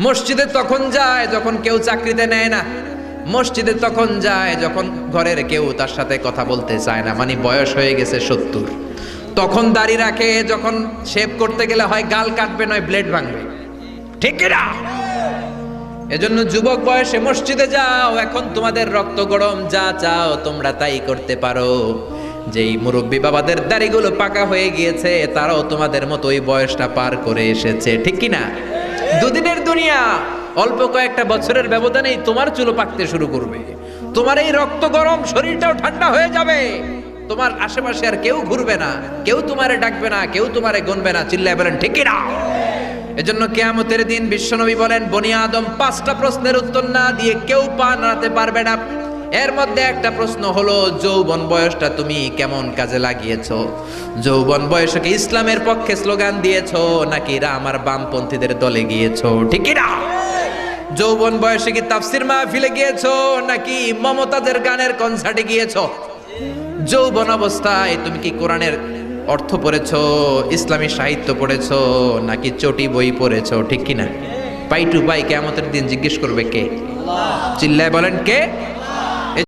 মসজিদে তখন যায় যখন কেউ চাকরিতে নেয় না। মসজিদে তখন যায় যখন ঘরের কেউ তার সাথে কথা বলতে চায় না মানে বয়স হয়ে গেছে সত্তর। তখন দাড়ি রাখে, যখন শেভ করতে গেলে হয় গাল কাটবে, নয় ব্লেড ভাঙবে। ঠিক না? এজন্য যুবক বয়সে মসজিদে যাও, এখন তোমাদের রক্ত গরম, যা চাও তোমরা তাই করতে পারো। যেই মুরব্বী বাবাদের দাড়িগুলো পাকা হয়ে গিয়েছে, তারাও তোমাদের মতো ওই বয়সটা পার করে এসেছে, ঠিক কিনা না? দুদিনের দুনিয়া অল্প কয়েকটা বছরের ব্যবধানেই তোমার চুলো পাকতে শুরু করবে। তোমার এই রক্ত গরম শরীরটাও ঠান্ডা হয়ে যাবে। তোমার আশেপাশে আর কেউ ঘুরবে না, কেউ তোমারে ডাকবে না, কেউ তোমারে গুনবে না, চিল্লায় বলেন, ঠিক না এজন্য কেয়ামতের দিন বিশ্বনবী বলেন, বনি আদম পাঁচটা প্রশ্নের উত্তর না দিয়ে কেউ পা নাড়াতে পারবে না। এর মধ্যে একটা প্রশ্ন হলো, যৌবন বয়সটা তুমি কেমন কাজে লাগিয়েছো? যৌবন বয়সকে ইসলামের পক্ষে স্লোগান দিয়েছ, নাকি রা আমার বামপন্থীদের দলে গিয়েছো? ঠিক না যৌবন বয়সে কি তাফসির মাহফিলে গিয়েছো, নাকি মমতাজের গানের কনসার্টে গিয়েছো? যৌবন অবস্থায় তুমি কি কোরআনের অর্থ পড়েছো, ইসলামী সাহিত্য পড়েছো, নাকি চটি বই পড়েছো? ঠিক কিনা? পাই টু পাই কেমতের দিন জিজ্ঞেস করবে কে? চিল্লায় বলেন কে?